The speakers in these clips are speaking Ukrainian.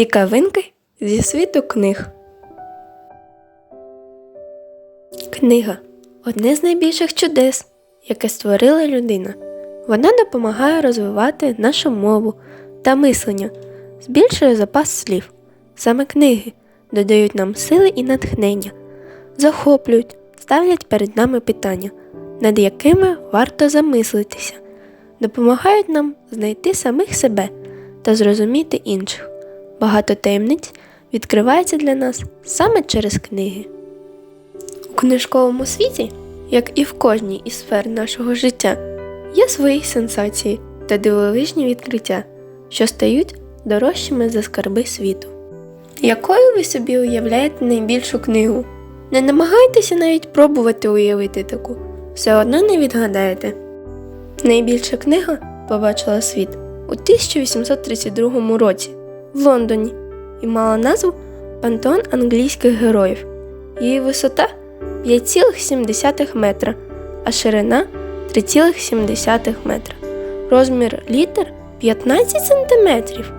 Цікавинки зі світу книг. Книга одне з найбільших чудес, яке створила людина. Вона допомагає розвивати нашу мову та мислення, збільшує запас слів. Саме книги додають нам сили і натхнення, захоплюють, ставлять перед нами питання, над якими варто замислитися, допомагають нам знайти самих себе та зрозуміти інших. Багато таємниць відкривається для нас саме через книги. У книжковому світі, як і в кожній із сфер нашого життя, є свої сенсації та дивовижні відкриття, що стають дорожчими за скарби світу. Якою ви собі уявляєте найбільшу книгу? Не намагайтеся навіть пробувати уявити таку, все одно не відгадаєте. Найбільша книга побачила світ у 1832 році в Лондоні і мала назву Пантеон англійських героїв. Її висота 5,7 метра, а ширина 3,7 метра. Розмір літер 15 сантиметрів.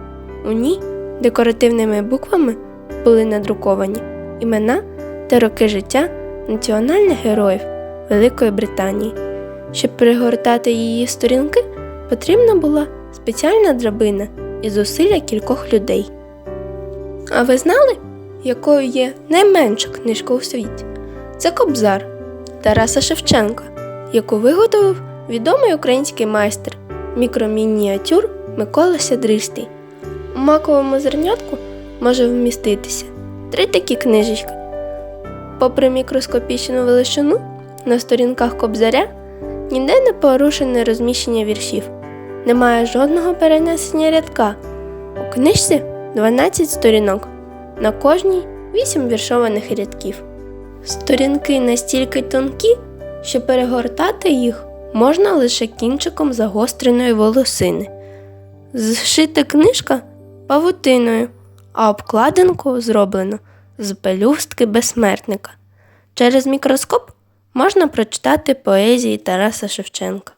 У ній декоративними буквами були надруковані імена та роки життя національних героїв Великої Британії. Щоб перегортати її сторінки, потрібна була спеціальна драбина і зусилля кількох людей. А ви знали, якою є найменша книжка у світі? Це Кобзар Тараса Шевченка, яку виготовив відомий український майстер мікромініатюр Микола Сядристий. У маковому зернятку може вміститися три такі книжечки. Попри мікроскопічну величину, на сторінках кобзаря ніде не порушене розміщення віршів, немає жодного перенесення рядка. У книжці 12 сторінок, на кожній 8 віршованих рядків. Сторінки настільки тонкі, що перегортати їх можна лише кінчиком загостреної волосини. Зшита книжка павутиною, а обкладинку зроблено з пелюстки безсмертника. Через мікроскоп можна прочитати поезії Тараса Шевченка.